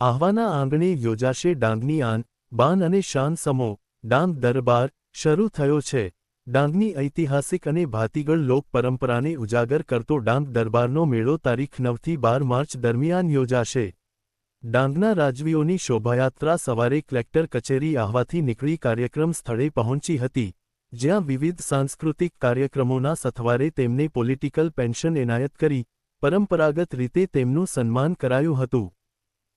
આહવાના આંગણે યોજાશે ડાંગની આન, બાન અને શાન સમો. ડાંગ દરબાર શરૂ થયો છે. ડાંગની ઐતિહાસિક અને ભાતીગળ લોક પરંપરાને ઉજાગર કરતો ડાંગ દરબારનો મેળો તારીખ નવથી બાર માર્ચ દરમિયાન યોજાશે. ડાંગના રાજવીઓની શોભાયાત્રા સવારે કલેક્ટર કચેરી આહવાથી નીકળી કાર્યક્રમ સ્થળે પહોંચી હતી, જ્યાં વિવિધ સાંસ્કૃતિક કાર્યક્રમોના સથવારે તેમને પોલિટિકલ પેન્શન એનાયત કરી, પરંપરાગત રીતે તેમનું સન્માન કરાયું હતું.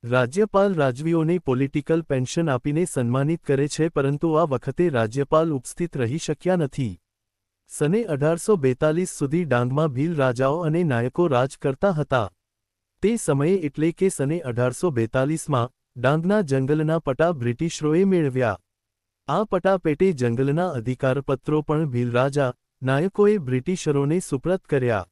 રાજ્યપાલ રાજવીઓને પોલિટિકલ પેન્શન આપીને સન્માનિત કરે છે, પરંતુ આ વખતે રાજ્યપાલ ઉપસ્થિત રહી શક્યા નથી. સને અઢારસો બેતાલીસ સુધી ડાંગમાં ભીલ રાજાઓ અને નાયકો રાજ કરતા હતા. તે સમયે એટલે કે સને અઢારસો બેતાલીસમાં ડાંગના જંગલના પટા બ્રિટિશરોએ મેળવ્યા. આ પટા પેટે જંગલના અધિકારપત્રો પણ ભીલ રાજા, નાયકોએ બ્રિટિશરોને સુપ્રત કર્યા.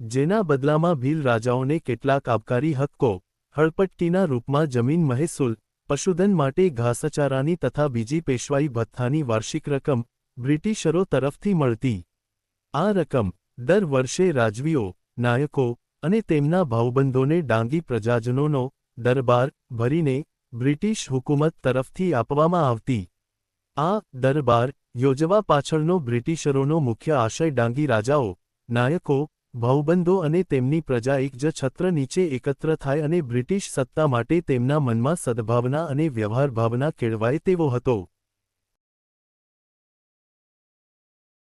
જેના બદલામાં ભીલ રાજાઓને કેટલાક આબકારી હક્કો હળપટ્ટીના રૂપમાં જમીન મહેસૂલ, પશુધન માટે ઘાસચારાની તથા બીજી પેશવાઈ ભથ્થાની વાર્ષિક રકમ બ્રિટિશરો તરફથી મળતી. આ રકમ દર વર્ષે રાજવીઓ, નાયકો અને તેમના ભાઉબંધોને ડાંગી પ્રજાજનોનો દરબાર ભરીને બ્રિટિશ હુકુમત તરફથી આપવામાં આવતી. આ દરબાર યોજવા પાછળનો બ્રિટિશરોનો મુખ્ય આશય ડાંગી રાજાઓ, નાયકો ભાઉબંધો અને તેમની પ્રજા એક જ છત્ર નીચે એકત્ર થાય અને બ્રિટિશ સત્તા માટે તેમના મનમાં સદભાવના અને વ્યવહાર ભાવના કેળવાય તેવો હતો.